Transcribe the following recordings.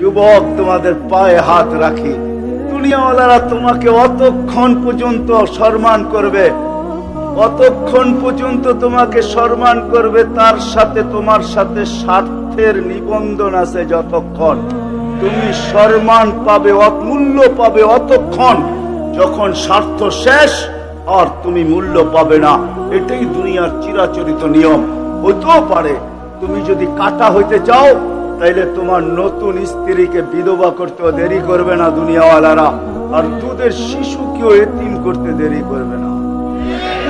যুবক, তোমাদের পায়ে হাত রাখি। দুনিয়াওয়ালারা তোমাকে অতক্ষণ পর্যন্ত সম্মান করবে। অতক্ষণ পর্যন্ত তোমাকে সম্মান করবে, তার সাথে তোমার সাথে স্বার্থের নিবন্ধন আছে যতক্ষণ। তুমি সম্মান পাবে, অমূল্য পাবে অতক্ষণ। যখন স্বার্থ শেষ, আর তুমি মূল্য পাবে না। এটাই দুনিয়ার চিরাচরিত নিয়ম। হতেও পারে, তুমি যদি কাটা হইতে চাও তাইলে তোমার নতুন স্ত্রীকে বিধবা করতে দেরি করবে না দুনিয়াওয়ালারা। আর দুধের শিশুকেও এতিম করতে দেরি করবে না।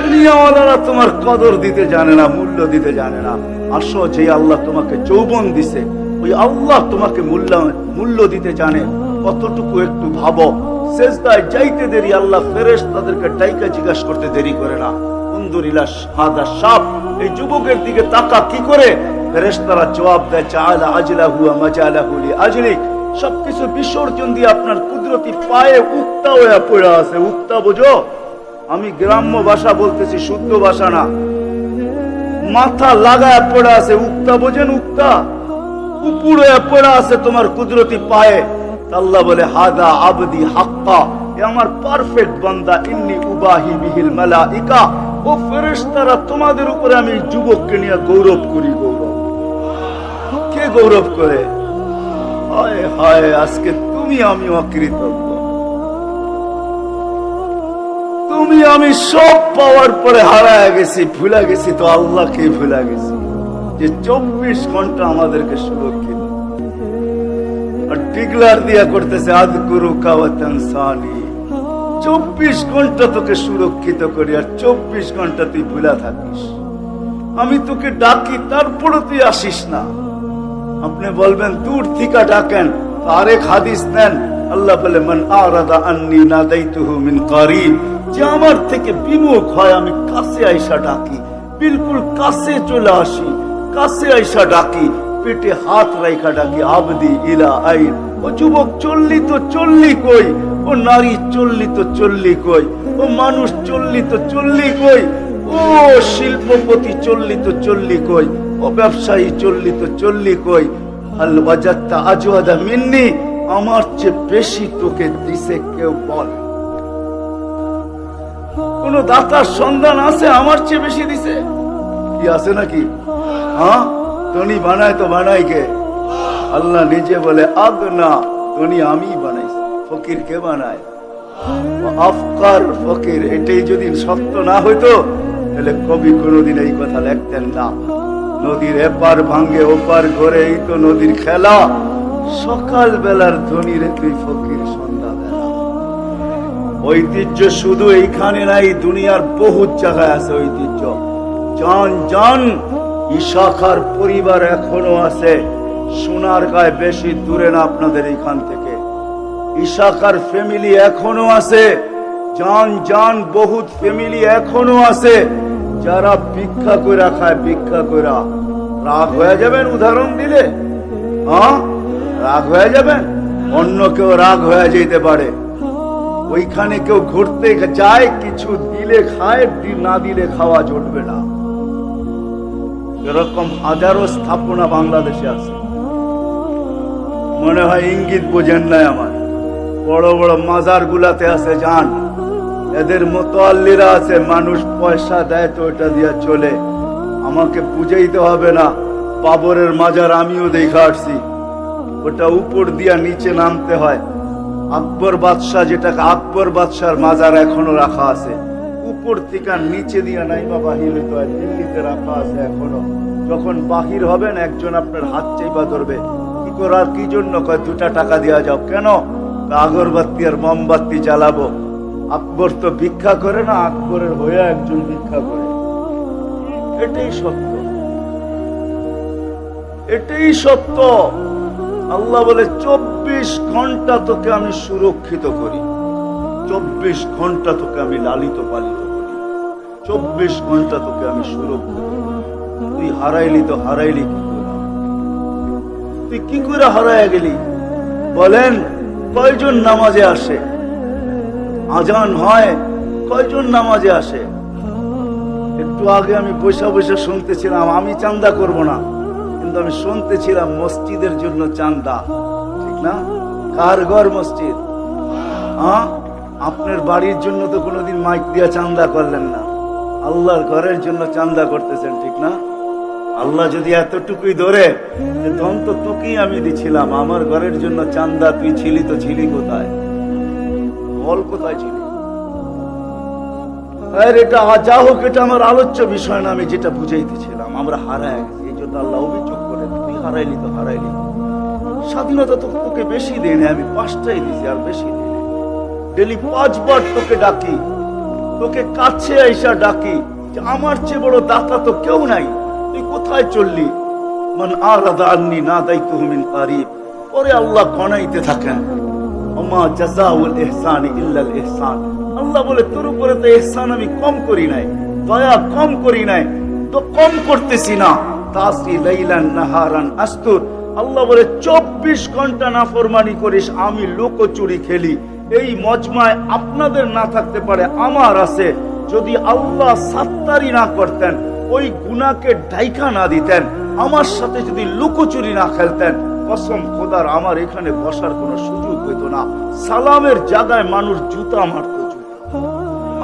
দুনিয়াওয়ালারা তোমার কদর দিতে জানে না, মূল্য দিতে জানে না। আসো যে আল্লাহ তোমাকে যৌবন দিছে, ওই আল্লাহ তোমাকে মূল্য মূল্য দিতে জানে। কতটুকু একটু ভাবো। শেষদায় যাইতে দেরি, আল্লাহ ফেরেশ তাদেরকে ডাইকা জিজ্ঞাসা করতে দেরি করে না। সাপ, এই যুবকের দিকে তাকা কি করে? ফেরেশতারা জবাব দেয় চালা আজলা হুয়া হুলি আজলিক সবকিছু বিসর্জন দিয়ে আপনার কুদরতি পায়ে উক্তা হয়ে পড়ে আছে। উক্তা বোঝো? আমি গ্রাম্য ভাষা বলতেছি, শুদ্ধ ভাষা না। মাথা লাগায় পড়ে আছে, উক্তা বোঝেন উক্তা? পড়ে আছে তোমার কুদরতি পায়ে। আল্লাহ বলে, হাদা আবদি হাক্কা। এ আমার পারফেক্ট বান্দা, ইন্নি উবাহি বিহিল মালাইকা। ও ফেরেশতারা তোমাদের উপরে আমি যুবককে নিয়ে গৌরব করি, গৌরব। গৌরব করে। হায় হায়, আজকে তুমি আমি অকৃতজ্ঞ। তুমি আমি সব পাওয়ার পরে হারায় গেছি, ভুলে গেছি তো আল্লাহকে ভুলে গেছি যে চব্বিশ ঘণ্টা আমাদেরকে সুরক্ষিত। আর টিগলার দিয়া করতেছে আদ গুরু কাওয়াতানসানি চব্বিশ ঘণ্টা তোকে সুরক্ষিত করি, আর চব্বিশ ঘণ্টা তুই ভুলা থাকিস। আমি তোকে ডাকি তারপরে তুই আসিস না। আপনি বলবেন, দূর থেকে ডাকেন আরেক হাদিস নেন। আল্লাহ বলে, মান আরাদা আন্নি নাদাইতুহু মিন কারিব। যে আমার থেকে বিমুখ হয়, আমি কাছে আইসা ডাকি, বিলকুল কাছে চলে আসি, কাছে আইসা ডাকি, পেটে হাত রাইখা ডাকি, আবদি ইলা আইন। ও যুবক, চললি তো চললি কই? ও নারী, চললি তো চললি কই? ও মানুষ, চললি তো চললি কই? ও শিল্পপতি, চললি তো চললি কই? ও ব্যবসায়ী চললি তো চললি কই আল বাজাত্তা আজওয়াদা মিন্নি, আমার চেয়ে বেশি তোকে দিছে কেউ বল। কোন দাতার সন্ধান আছে আমার চেয়ে বেশি দিছে? কি আছে নাকি? হ্যাঁ? টনি বানায় তো বানাই কে? আল্লাহ নিজে বলে, আগ না টনি আমি বানাইছি ফকির কে বানায়? আফকার ফকির, এটাই যদি সত্য না হইতো, তাহলে কবি কোনোদিন এই কথা লেখতেন না। নদীর এপার ভাঙ্গে ওপার ঘরে, এই তো নদীর খেলা। সকাল বেলার ধনীরে তুই ফকির সন্ধ্যা বেলা ঐতিহ্য শুধু এইখানে নাই, দুনিয়ার বহু জায়গায় আছে ঐতিহ্য। জান জান, ইশাখার পরিবার এখনও আছে। সোনার গায়ে বেশি দূরে না আপনাদের এখান থেকে। ইশাখার ফ্যামিলি এখনও আছে। জান জান, বহুত ফ্যামিলি এখনও আছে। যারা ভিক্ষা করে খায়, ভিক্ষা করে রাগ হয়ে যাবেন, উদাহরণ দিলে? হ্যাঁ? রাগ হয়ে যাবেন? অন্য কেউ রাগ হয়ে যেতে পারে। ওইখানে কেউ ঘুরতে যায়, কিছু দিলে খায় না দিলে খাওয়া জুটবে না। এরকম হাজারো স্থাপনা বাংলাদেশে আছে। মনে হয় ইঙ্গিত বোঝেন নাই আমার। বড় বড় মাজার গুলাতে আছে যান এদের মতো আল্লিরা আছে, মানুষ পয়সা দেয় তো ওটা দিয়া চলে। আমাকে বুঝাইতে হবে না, বাবরের মাজার আমিও দেখা আসছি। ওটা উপর দিয়া নিচে নামতে হয়। আকবর বাদশাহ যেটাকে আকবর বাদশার মাজার এখনও রাখা আছে। উপর থেকে নিচে দিয়া নাইমা বাহির হইতে হয়, দিল্লিতে রাখা আছে এখনও। যখন বাহির হবেন, একজন আপনার হাত চাইবা ধরবে। কি করার, কি জন্য? কয়, দুটা টাকা দেওয়া যাও। কেন? আগরবাতি আর মোমবাতি জ্বালাবো। আকবর তো ভিক্ষা করে না, আকবরের হয়ে একজন ভিক্ষা করে। এটাই সত্য। এটাই সত্য। আল্লাহ বলে, চব্বিশ ঘণ্টা তোকে আমি সুরক্ষিত করি। চব্বিশ ঘণ্টা তোকে আমি লালিত পালিত করি। চব্বিশ ঘণ্টা তোকে আমি সুরক্ষিত করি। তুই হারাইলি তো হারাইলি কি করে? তুই কি করে হারাইয়া গেলি? বলেন, কয়জন নামাজে আসে? আজান হয়, কয়জন নামাজে আসে? একটু আগে আমি বৈশা বৈশা শুনতেছিলাম, আমি চান্দা করব না, কিন্তু আমি শুনতেছিলাম মসজিদের জন্য চান্দা। ঠিক না? কার ঘর মসজিদ? হ্যাঁ আপনার বাড়ির জন্য তো কোনোদিন মাইক দিয়া চান্দা করলেন না। আল্লাহর ঘরের জন্য চান্দা করতেছেন, ঠিক না? আল্লাহ যদি এতটুকুই ধরে যে ধন তো তোকেই আমি দিছিলাম, আমার ঘরের জন্য চান্দা, তুই ছিলি তো ছিলি কোথায়? বল কোথায় ছিলি? আর এটা যা হোক, এটা আমার আলোচ্য বিষয় না, আমি যেটা বুঝাইতেছিলাম। আমরা হারায় গেছি, এই জন্য আল্লাহ অভিযোগ করে তুই হারাইলি তো হারাইলি স্বাধীনতা তো তোকে বেশি দেয় না আমি পাঁচটাই দিছি, আর বেশি দিই ডেলি পাঁচবার তোকে ডাকি, তোকে কাছে আইসা ডাকি, যে আমার চেয়ে বড় দাতা তো কেউ নাই, তুই কোথায় চললি? মান আলাদা আন্নি না দায়িত্ব মিন কারিব, পরে আল্লাহ গণাইতে থাকেন। ওমা জাযাউল ইহসানি ইল্লাল ইহসান। আল্লাহ বলে, তোর উপরে তো ইহসান আমি কম করি নাই, দয়া কম করি নাই, তো কম করতেছি না। তাসি লাইলান নাহারান আস্তুর। আল্লাহ বলে, চব্বিশ ঘণ্টা নাফরমানি করিস, আমি লোকচুরি খেলি। এই মজমায় আপনাদের না থাকতে পারে, আমার আছে। যদি আল্লাহ সাত্তারি না করতেন, ওই গুনাকে ডাইকা না দিতেন, আমার সাথে যদি লুকোচুরি না খেলতেন কসম, খোদার, আমার এখানে বসার কোনো সুযোগ হইতো না। সালামের জায়গায় মানুষ জুতা মারতো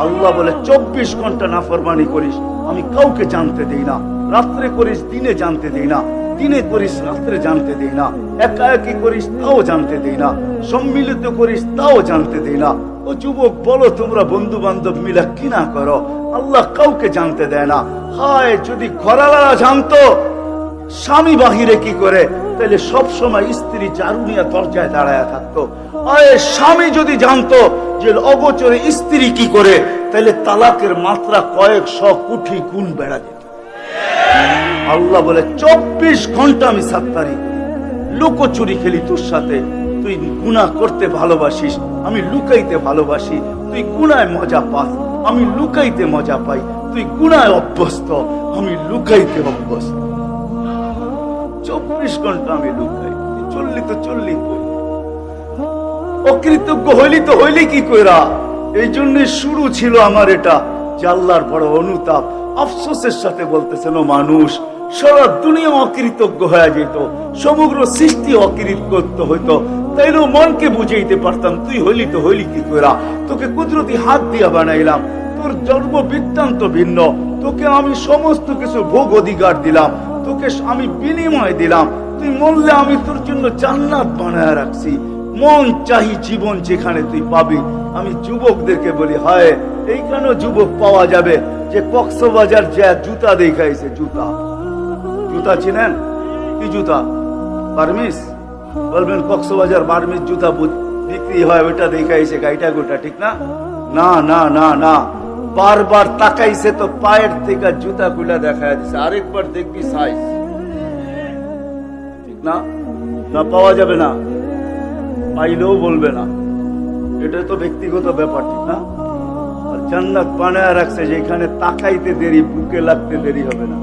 আল্লাহ বলে, চব্বিশ ঘণ্টা নাফরমানি করিস, আমি কাউকে জানতে দেই না। রাত্রে করিস, দিনে জানতে দেই না। দিনে করিস, রাত্রে জানতে দেই না। একা একই করিস, তাও জানতে দেই না। সম্মিলিত করিস, তাও জানতে দেই না। ও যুবক, বলো তোমরা বন্ধু বান্ধব মিলা কি না করো? আল্লাহ কাউকে জানতে দেয় না। হায়, যদি ঘরালারা জানতো, স্বামী বাহিরে কি করে? তাহলে সব সময় স্ত্রী জারুনিয়া দরজায় দাঁড়ায় থাকতো। আরে স্বামী যদি জানতো যে অগোচরে স্ত্রী কি করে, তাহলে তালাকের মাত্রা কয়েক শ কোটি গুণ বেড়া যেত। আল্লাহ বলে, চব্বিশ ঘণ্টা আমি সাত্তারি। লুকোচুরি খেলি তোর সাথে। তুই গুনাহ করতে ভালোবাসিস, আমি লুকাইতে ভালোবাসি। তুই গুণায় মজা পাস, আমি লুকাইতে মজা পাই। তুই গুণায় অভ্যস্ত, আমি লুকাইতে অভ্যস্ত। চব্বিশ ঘণ্টা আমি লুকাই চললি তো চললি অকৃতজ্ঞ হইলি তো হইলি কি কইরা? এই জন্য শুরু ছিল আমার এটা যে আল্লাহর বড় অনুতাপ। আফসোসের সাথে বলতেছেন মানুষ, সারা দুনিয়া অকৃতজ্ঞ হয়ে যেত সমগ্র সৃষ্টি অকৃতজ্ঞ হইতো। তাইলেও মনকে বুঝাইতে পারতাম, তুই হইলি তো হইলি কি কইরা? তোকে কুদরতি হাত দিয়া বানাইলাম, তোর জন্ম বৃত্তান্ত ভিন্ন, তোকে আমি সমস্ত কিছু ভোগ অধিকার দিলাম তোকে আমি বিনিময় দিলাম। তুই মরলে আমি তোর জন্য জান্নাত বানায় রাখছি। মন চাহি জীবন যেখানে তুই পাবি। আমি যুবকদেরকে বলি, হায় এইখানেও যুবক পাওয়া যাবে? যে কক্সবাজার যা জুতা দেখাইছে জুতা। জুতা চিনেন? কি জুতা? বার্মিস বলবেন কক্সবাজার বার্মিস জুতা বিক্রি হয়, ওইটা দেখাইছে গাইটা গোটা, ঠিক না? না না না না। বারবার তাকাইছে তো পায়ের থেকে জুতা গুলা দেখা দিছে। আরেকবার দেখবি সাইজ ঠিক না? না, পাওয়া যাবে না। পাইলেও বলবে না। এটা তো ব্যক্তিগত ব্যাপার, ঠিক না? আর জান্নাত বানায় রাখছে যে এখানে তাকাইতে দেরি, বুকে লাগতে দেরি হবে না।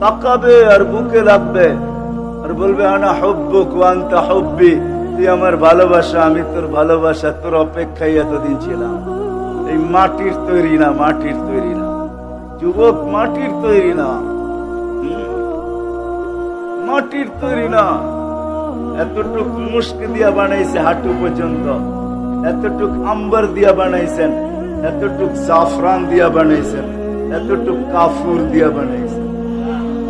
তাকাবে আর বুকে লাগবে। আর বলবে, আনা হব্বুক আনতা হব্বি। তুই আমার ভালোবাসা, আমি তোর ভালোবাসা, তোর অপেক্ষায় এতদিন ছিলাম। এই মাটির তৈরি না, মাটির তৈরি না। যুবক, মাটির তৈরি না। মাটির তৈরি না। এতটুক মুস্ক দিয়া বানাইছে হাঁটু পর্যন্ত, এতটুক আম্বার দিয়া বানাইছেন, এতটুক জাফরান দিয়া বানাইছেন, এতটুক কাফুর দিয়া বানাইছেন।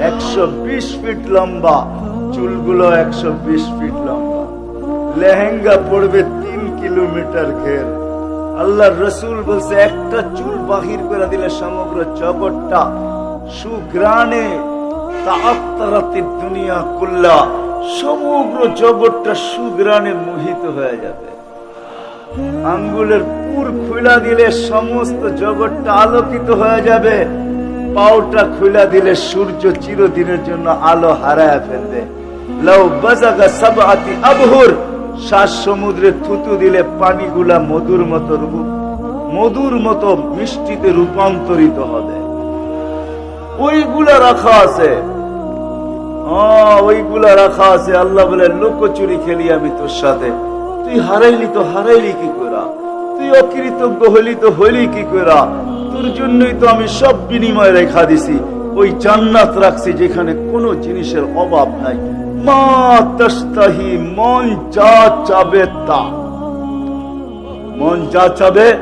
একশো বিশ ফিট লম্বা, চুলগুলো একশো বিশ ফিট লম্বা। লেহেঙ্গা পড়বে তিন কিলোমিটার ঘের। আল্লাহ রসুল বলছে, একটা চুল বাহির করে দিলে সমগ্র জগৎটা সুগ্রানে দুনিয়া কুল্লা, সমগ্র জগৎটা সুগ্রানে মোহিত হয়ে যাবে। আঙ্গুলের পুর খুলা দিলে সমস্ত জগৎটা আলোকিত হয়ে যাবে। পাউটা খুলা দিলে সূর্য চিরদিনের জন্য আলো হারায় ফেলবে। লাউ বাজাগা সাবআতি আবহুর শ্বাস সমুদ্রে থুতু দিলে পানিগুলা মধুর মতো মধুর মতো মিষ্টিতে রূপান্তরিত হবে। ওইগুলা রাখা আছে। ওইগুলা রাখা আছে। আল্লাহ বলে লোকচুরি খেলি আমি তোর সাথে। তুই হারাইলি তো হারাইলি কি করা তুই অকৃতজ্ঞ হইলি তো হইলি কি করা তোর জন্যই তো আমি সব বিনিময় রেখা দিছি। ওই জান্নাত রাখছি যেখানে কোনো জিনিসের অভাব নাই। মা মন যা চাবে তা। মন যা চাবে,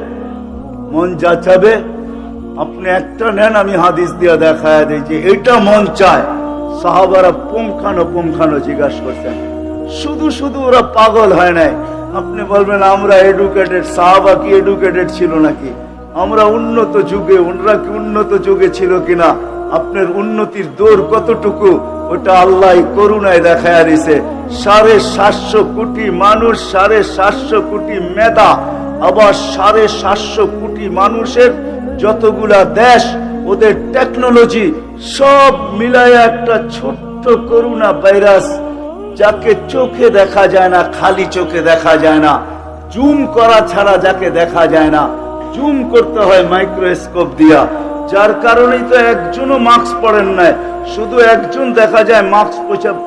মন যা চাবে, আপনি একটা নেন, আমি হাদিস দিয়ে দেখায় দিই যে এটা মন চায়। সাহাবারা পুমখানো পুমখানো জিজ্ঞাসা করছেন। শুধু শুধু ওরা পাগল হয় নাই। আপনি বলবেন, আমরা এডুকেটেড সাহাবা কি এডুকেটেড ছিল নাকি? আমরা উন্নত যুগে, ওনারা কি উন্নত যুগে ছিল কিনা? আপনার উন্নতির দৌড় কতটুকু, ওটা আল্লাহ করুণায় দেখায় দিছে। সাড়ে সাতশো কোটি মানুষ, সাড়ে সাতশো কোটি মেধা, আবার সাড়ে সাতশো কোটি মানুষের যতগুলা দেশ, ওদের টেকনোলজি সব মিলায় একটা ছোট্ট করুণা ভাইরাস যাকে চোখে দেখা যায় না, খালি চোখে দেখা যায় না। জুম করা ছাড়া যাকে দেখা যায় না। জুম করতে হয় মাইক্রোস্কোপ দিয়া। যার কারণেই তো একজনও মাস্ক পরেন নাই। শুধু একজন দেখা যায় মাস্ক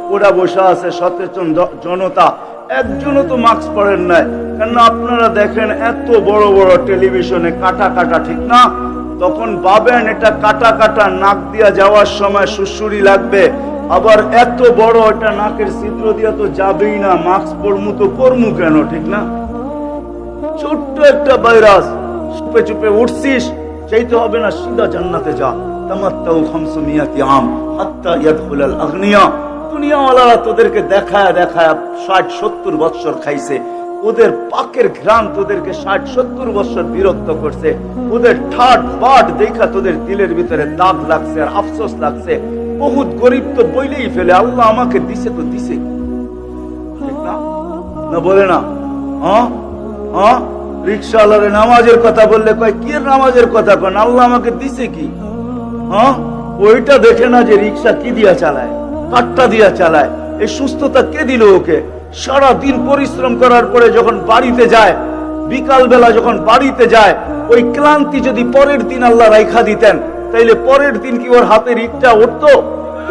পড়া বসা আছে, সচেতন জনতা। একজনও তো মাস্ক পরেন নাই। কেন আপনারা দেখেন এত বড় বড় টেলিভিশনে কাটা কাটা, ঠিক না? তখন ভাবেন এটা কাটা কাটা নাক দিয়া যাওয়ার সময় সুসুরি লাগবে। আবার এত বড় এটা নাকের ছিদ্র দিয়া তো যাবেই না। মাস্ক পরমু তো পরমু কেন, ঠিক না? ছোট্ট একটা ভাইরাস। চুপে চুপে উঠছিস চাইতে হবে না সিধা জান্নাতে যা। তোদেরকে দেখায় দেখায় ষাট সত্তর বৎসর খাইছে। ওদের তোদেরকে ষাট সত্তর বিরক্ত করছে। ওদের ঠাট তোদের দিলের ভিতরে দাগ লাগছে আর আফসোস লাগছে। বহুত গরিব তো বইলেই ফেলে, আল্লাহ আমাকে দিছে তো দিছে। না বলে না। হ্যাঁ? হ্যাঁ? রিক্সাওয়ালারে নামাজের কথা বললে কয়, কি নামাজের কথা কন? আল্লাহ আমাকে দিছে কি? হ্যাঁ? ওইটা দেখে না যে রিক্সা কি দিয়া চালায়, কাটটা দিয়া চালায়, এই সুস্থতা কে দিল ওকে? সারা দিন পরিশ্রম করার পরে যখন বাড়িতে যায় বিকাল বেলা যখন বাড়িতে যায়, ওই ক্লান্তি যদি পরের দিন আল্লাহ রাইখা দিতেন, তাইলে পরের দিন কি ওর হাতের ইটটা উঠতো?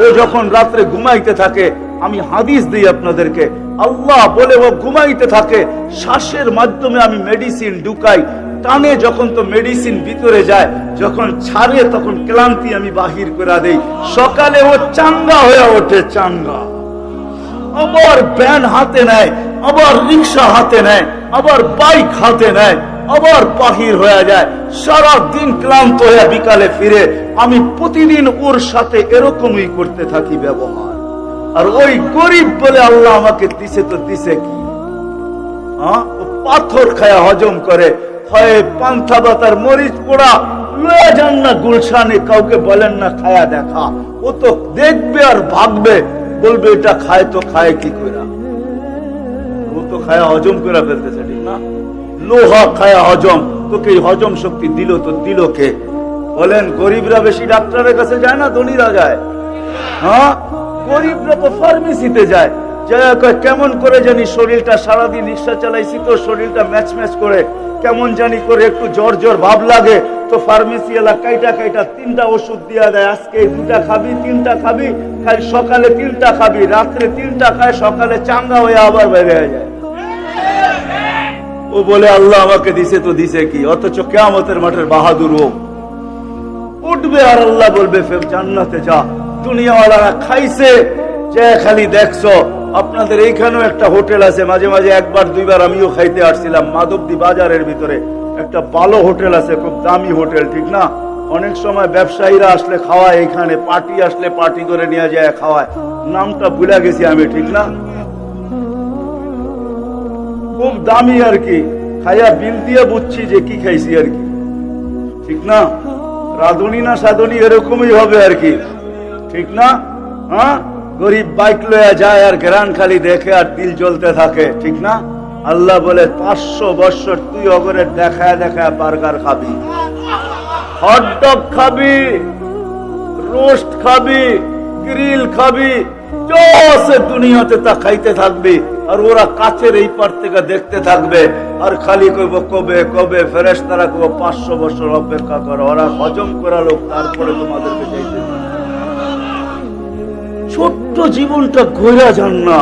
ও যখন রাত্রে ঘুমাইতে থাকে, আমি হাদিস দিই আপনাদেরকে আল্লাহ বলে ও ঘুমাইতে থাকে, শ্বাসের মাধ্যমে আমি মেডিসিন ঢুকাই, টানে যখন তো মেডিসিন ভিতরে যায়, যখন ছাড়ে তখন ক্লান্তি আমি বাহির করে দেই। সকালে ও চাঙ্গা হয়ে ওঠে, চাঙ্গা। আবার ব্যান হাতে নেয়, আবার রিক্সা হাতে নেয়, আবার বাইক হাতে নেয়, আবার বাহির হয়ে যায়। সারা দিন ক্লান্ত হয়ে বিকালে ফিরে, আমি প্রতিদিন ওর সাথে এরকমই করতে থাকি ব্যবহার। আর ওই গরিব বলে আল্লাহ আমাকে দিছে তো দিছে কি? পাথর খায়া হজম করে। পান্থা বাতার মরিচ পোড়া তোকে হজম শক্তি দিল তো দিল কে? বলেন, গরিবরা বেশি ডাক্তারের কাছে যায় না ধনীরা যায়? হ্যাঁ? ফার্মেসিতে যায়। কেমন করে জানি শরীরটা সারাদিন রিক্সা চালাইছি তো, শরীরটা ম্যাচ ম্যাচ করে। কেমন জানি করে একটু জ্বর জ্বর ভাব লাগে। তো ফার্মেসি কাইটা কাইটা তিনটা ওষুধ দিয়া দেয়। আজকে দুটা খাবি, তিনটা খাবি সকালে তিনটা খাবি, রাত্রে তিনটা খায়, সকালে চাঙ্গা হয়ে আবার বেড়ে যায়। ও বলে, আল্লাহ আমাকে দিছে তো দিছে কি? অথচ কেয়ামতের মাঠের বাহাদুর ও। উঠবে আর আল্লাহ বলবে জান্নাতে যা। দুনিয়াওয়ালারা খাইছে। যে খালি দেখছ, আপনাদের এইখানেও একটা হোটেল আছে। মাঝে মাঝে একবার, দুইবার আমিও খাইতে আসছিলাম মাধবদী বাজারের ভিতরে। একটা ভালো হোটেল আছে, খুব দামি হোটেল, ঠিক না? অনেক সময় ব্যবসায়ীরা আসলে খাওয়ায় এখানে পার্টি আসলে পার্টি করে নিয়ে যায়, খাওয়ায়। নামটা ভুলে গেছি আমি, ঠিক না? খুব দামি আর কি। খাইয়া বিল দিয়ে বুঝছি যে কি খাইছি আর কি। ঠিক না? রাধুনি না সাধুনি এরকমই হবে আর কি। ঠিক না? হ্যাঁ? গরিব বাইক লয়া যায় আর গ্রান খালি দেখে আর দিল জ্বলতে থাকে, ঠিক না? আল্লাহ বলে, পাঁচশো বৎসর তুই অগরের দেখায় দেখায় বার্গার খাবি। হটডগ খাবি, রোস্ট খাবি, গ্রিল খাবি যা দুনিয়াতে তা খাইতে থাকবি, আর ওরা কাছের এই পার থেকে দেখতে থাকবে, আর খালি কইব, কবে কবে ফেরেস তারা কব পাঁচশো বছর অপেক্ষা করো, ওরা হজম করা লোক, তারপরে তোমাদেরকে যাইতে। ছোট্ট জীবনটা ঘোরা যান না।